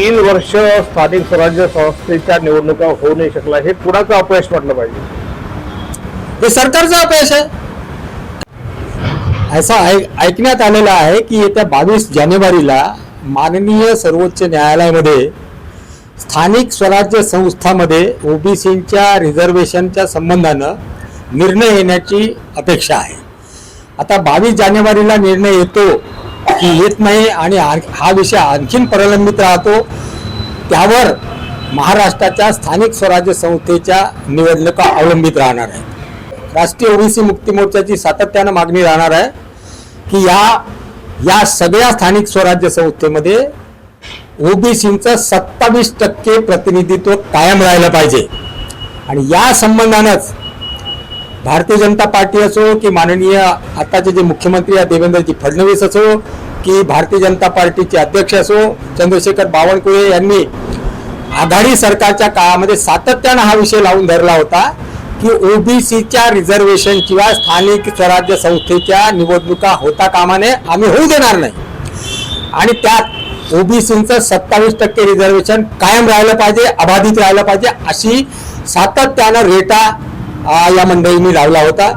तीन वर्ष स्थानिक स्वराज्य संस्थेच्या निवडणुका होऊ नाही शकला हे कुणाचं अपयश म्हटलं पाहिजे? हे सरकारचं अपयश आहे. असं ऐकण्यात आलेलं आहे की येत्या बावीस जानेवारीला माननीय सर्वोच्च न्यायालयामध्ये स्थानिक स्वराज्य संस्थामध्ये ओबीसीच्या रिझर्वेशनच्या संबंधानं निर्णय येण्याची अपेक्षा आहे. आता बावीस जानेवारीला निर्णय येतो की येत नाही आणि हा विषय आणखीन प्रलंबित राहतो. त्यावर महाराष्ट्राच्या स्थानिक स्वराज्य संस्थेच्या निवडणुका अवलंबित राहणार आहेत. राष्ट्रीय ओबीसी मुक्ती मोर्चाची सातत्यानं मागणी राहणार आहे की या या सगळ्या स्थानिक स्वराज्य संस्थेमध्ये ओबीसींचं सत्तावीस टक्के प्रतिनिधित्व कायम राहिलं पाहिजे. आणि या संबंधानंच भारतीय जनता पार्टी असो की माननीय आताचे जे मुख्यमंत्री आहेत देवेंद्रजी फडणवीस असो की भारतीय जनता पार्टीचे अध्यक्ष असो चंद्रशेखर बावनकुळे यांनी आघाडी सरकारच्या काळामध्ये सातत्यानं हा विषय लावून धरला होता की ओबीसीच्या रिझर्वेशन किंवा स्थानिक स्वराज्य संस्थेच्या निवडणुका होता कामाने आम्ही होऊ देणार नाही. आणि त्यात ओबीसीचं सत्तावीस टक्के रिझर्वेशन कायम राहिलं पाहिजे अबाधित राहिलं पाहिजे अशी सातत्यानं रेटा या मंडळींनी लावला होता.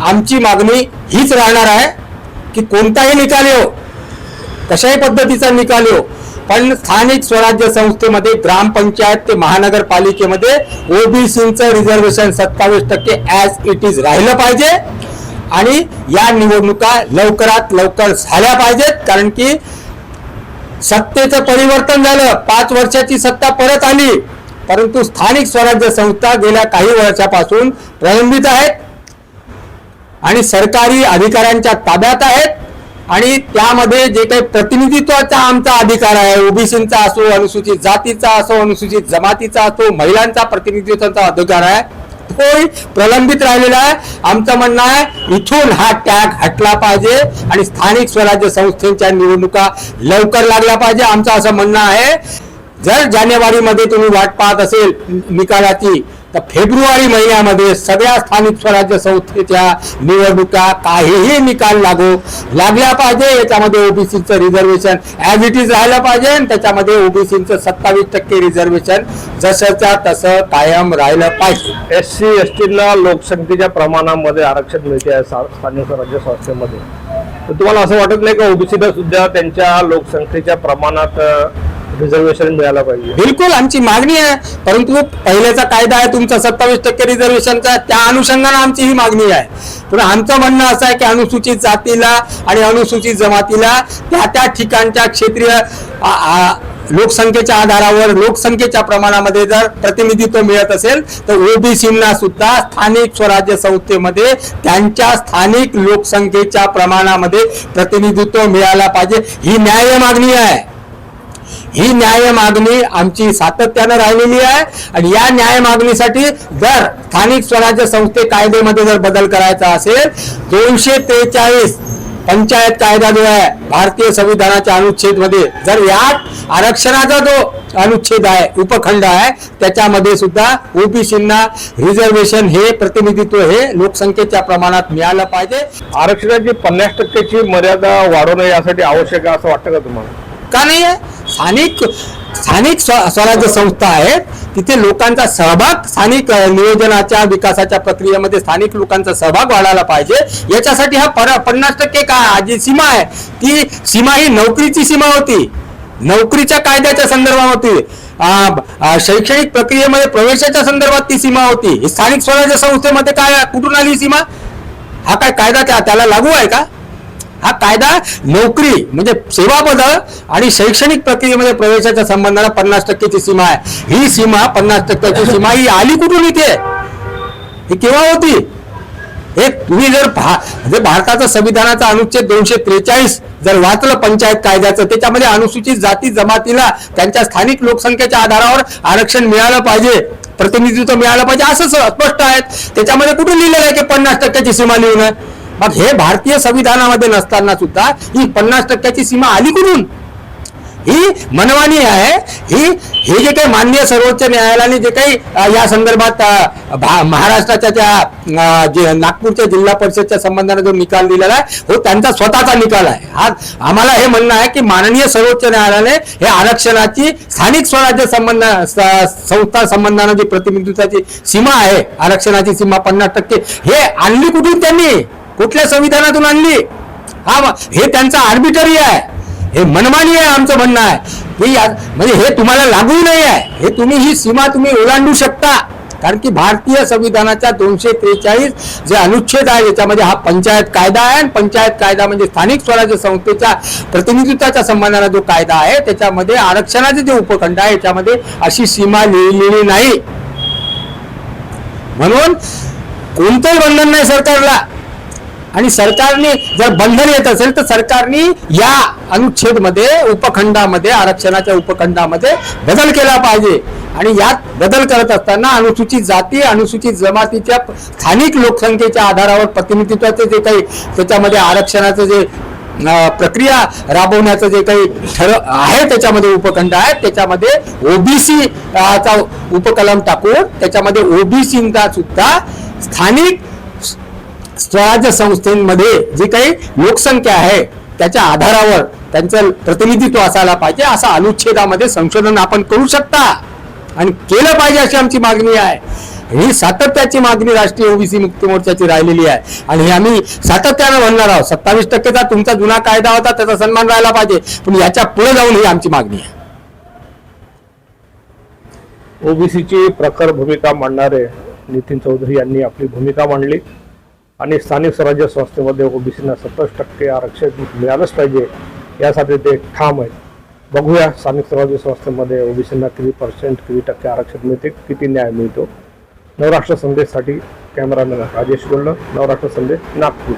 आमची मागणी हीच राहणार आहे की कोणताही निकाल येऊ कशाही पद्धतीचा निकाल येऊ पण स्थानिक स्वराज्य संस्थेमध्ये ग्रामपंचायत ते महानगरपालिकेमध्ये ओबीसीचं रिझर्वेशन सत्तावीस टक्के ऍज इट इज राहिलं पाहिजे. आणि या निवडणुका लवकरात लवकर झाल्या पाहिजेत कारण की सत्तेचं परिवर्तन झालं. पाच वर्षाची सत्ता परत आली. परंतु स्थानिक स्वराज्य संस्था गेल्या काही वर्षापासून प्रलंबित आहेत. आणि सरकारी अधिकाऱ्यांच्या ताब्यात आहेत. आणि त्यामध्ये जे काही प्रतिनिधित्वाचा आमचा अधिकार आहे ओबीसीचा असो अनुसूचित जातीचा असो अनुसूचित जमातीचा असो महिलांचा प्रतिनिधित्वाचा अधिकार आहे. तो प्रलंबित राहिलेला आहे. आमचं म्हणणं आहे इथून हा टॅग हटला पाहिजे आणि स्थानिक स्वराज्य संस्थेच्या निवडणुका लवकर लागल्या पाहिजे. आमचं असं म्हणणं आहे. जर जानेवारीमध्ये तुम्ही वाट पाहत असेल निकालाची तर फेब्रुवारी महिन्यामध्ये सगळ्या स्थानिक स्वराज्य संस्थेच्या निवडणुका काहीही निकाल लागू लागल्या पाहिजे. याच्यामध्ये ओबीसीचं रिझर्वेशन ॲज इट इज राहिलं पाहिजे. आणि त्याच्यामध्ये ओबीसीचं सत्तावीस टक्के रिझर्वेशन जसंच्या तसं कायम राहिलं पाहिजे. एस सी एस टीला लोकसंख्येच्या प्रमाणामध्ये आरक्षण मिळते आहे स्थानिक स्वराज्य संस्थेमध्ये. तर तुम्हाला असं वाटत नाही का? ओबीसीला सुद्धा त्यांच्या लोकसंख्येच्या प्रमाणात रिझर्वेशन मिळालं पाहिजे. बिलकुल आमची मागणी आहे. परंतु पहिल्याचा कायदा आहे तुमचा सत्तावीस टक्के रिझर्वेशनचा त्या अनुषंगाने आमची ही मागणी आहे. पण आमचं म्हणणं असं आहे की अनुसूचित जातीला आणि अनुसूचित जमातीला त्या त्या ठिकाणच्या क्षेत्रीय लोकसंख्येच्या आधारावर लोकसंख्येच्या प्रमाणामध्ये जर प्रतिनिधित्व मिळत असेल तर ओबीसींना सुद्धा स्थानिक स्वराज्य संस्थेमध्ये त्यांच्या स्थानिक लोकसंख्येच्या प्रमाणामध्ये प्रतिनिधित्व मिळायला पाहिजे. ही न्याय मागणी आहे. ही न्याय मागणी आमची सातत्यानं राहिलेली आहे. आणि या न्याय मागणीसाठी जर स्थानिक स्वराज्य संस्थे कायद्यामध्ये जर बदल करायचा असेल दोनशे त्रेचाळीस पंचायत कायदा जो आहे भारतीय संविधानाच्या अनुच्छेदमध्ये जर यात आरक्षणाचा जो अनुच्छेद आहे उपखंड आहे त्याच्यामध्ये सुद्धा ओबीसींना रिझर्वेशन हे प्रतिनिधित्व हे लोकसंख्येच्या प्रमाणात मिळालं पाहिजे. आरक्षणाची पन्नास टक्क्याची मर्यादा वाढवणं यासाठी आवश्यक आहे असं वाटतं का तुम्हाला? का नाही आहे स्थानिक स्थानिक स्वराज्य संस्था आहेत. तिथे लोकांचा सहभाग स्थानिक नियोजनाच्या विकासाच्या प्रक्रियेमध्ये स्थानिक लोकांचा सहभाग वाढायला पाहिजे. याच्यासाठी हा पर पन्नास टक्के काय जी सीमा आहे ती सीमा ही नोकरीची सीमा होती. नोकरीच्या कायद्याच्या संदर्भात होती. शैक्षणिक प्रक्रियेमध्ये प्रवेशाच्या संदर्भात ती सीमा होती. स्थानिक स्वराज्य संस्थेमध्ये काय कुठून आली सीमा? हा काय कायदा त्या त्याला लागू आहे का? हा कायदा नोकरी म्हणजे सेवा बदल आणि शैक्षणिक प्रक्रियेमध्ये प्रवेशाच्या संबंधाला पन्नास टक्केची सीमा आहे. ही सीमा पन्नास टक्क्याची सीमा ही आली कुठून इथे? ही केव्हा होती? हे तुम्ही जर भा- म्हणजे भारताचा संविधानाचा अनुच्छेद दोनशे त्रेचाळीस जर वाचलं पंचायत कायद्याचं त्याच्यामध्ये अनुसूचित जाती जमातीला त्यांच्या स्थानिक लोकसंख्येच्या आधारावर आरक्षण मिळालं पाहिजे प्रतिनिधित्व मिळालं पाहिजे असं स्पष्ट आहे. त्याच्यामध्ये कुठून लिहिलेलं आहे की पन्नास टक्क्याची सीमा लिहून? आहे मग हे भारतीय संविधानामध्ये नसताना सुद्धा ही पन्नास टक्क्याची सीमा आली कुठून? ही मनमानी आहे. ही हे जे काही माननीय सर्वोच्च न्यायालयाने जे काही या संदर्भात महाराष्ट्राच्या त्या जे नागपूरच्या जिल्हा परिषदच्या संबंधाने जो निकाल दिलेला आहे हो त्यांचा स्वतःचा निकाल आहे. हा आम्हाला हे म्हणणं आहे की माननीय सर्वोच्च न्यायालयाने हे आरक्षणाची स्थानिक स्वराज्य संबंध संस्था संबंधाने जी प्रतिनिधित्वाची सीमा आहे आरक्षणाची सीमा पन्नास टक्के हे आणली कुठून त्यांनी? कुठल्या संविधानातून आणली? हा हे त्यांचं आर्बिटरी आहे. हे मनमानी आहे आमचं म्हणणं आहे. की म्हणजे हे तुम्हाला लागू नाही आहे. हे तुम्ही ही सीमा तुम्ही ओलांडू शकता. कारण की भारतीय संविधानाच्या दोनशे त्रेचाळीस जे अनुच्छेद आहे याच्यामध्ये हा पंचायत कायदा आहे आणि पंचायत कायदा म्हणजे स्थानिक स्वराज्य संस्थेच्या प्रतिनिधित्वाच्या संबंधाने जो कायदा आहे त्याच्यामध्ये आरक्षणाचे जे उपखंड आहे याच्यामध्ये अशी सीमा लिहिलेली नाही. म्हणून कोणतंही बंधन नाही सरकारला. आणि सरकारने जर बंधन येत असेल तर सरकारने या अनुच्छेदमध्ये उपखंडामध्ये आरक्षणाच्या उपखंडामध्ये बदल केला पाहिजे. आणि यात बदल करत असताना अनुसूचित जाती अनुसूचित जमातीच्या स्थानिक लोकसंख्येच्या आधारावर प्रतिनिधित्वाचे जे काही त्याच्यामध्ये आरक्षणाचं जे प्रक्रिया राबवण्याचं जे काही ठर आहे त्याच्यामध्ये उपखंड आहे त्याच्यामध्ये ओबीसी चा उपकलम टाकून त्याच्यामध्ये ओबीसींचा सुद्धा स्थानिक स्वराज्य संस्थेमध्ये जी काही लोकसंख्या आहे त्याच्या आधारावर त्यांचं प्रतिनिधित्व असायला पाहिजे असं अनुच्छेदामध्ये संशोधन आपण करू शकता. आणि केलं पाहिजे अशी आमची मागणी आहे. ही सातत्याची मागणी राष्ट्रीय ओबीसी मुक्ती मोर्चाची राहिलेली आहे. आणि हे आम्ही सातत्यानं म्हणणार आहोत. सत्तावीस टक्केचा तुमचा जुना कायदा होता त्याचा सन्मान राहिला पाहिजे. पण याच्यापुढे जाऊन ही आमची मागणी आहे. ओबीसीची प्रखर भूमिका मांडणारे नितीन चौधरी यांनी आपली भूमिका मांडली. आणि स्थानिक स्वराज्य संस्थेमध्ये ओबीसीना सत्तर टक्के आरक्षण मिळालंच पाहिजे यासाठी ते ठाम आहेत. बघूया स्थानिक स्वराज्य संस्थेमध्ये ओबीसीना किती पर्सेंट किती टक्के आरक्षण मिळते किती न्याय मिळतो. नवराष्ट्र संदेशसाठी कॅमेरामॅन राजेश गोल्ड नवराष्ट्र संदेश नागपूर.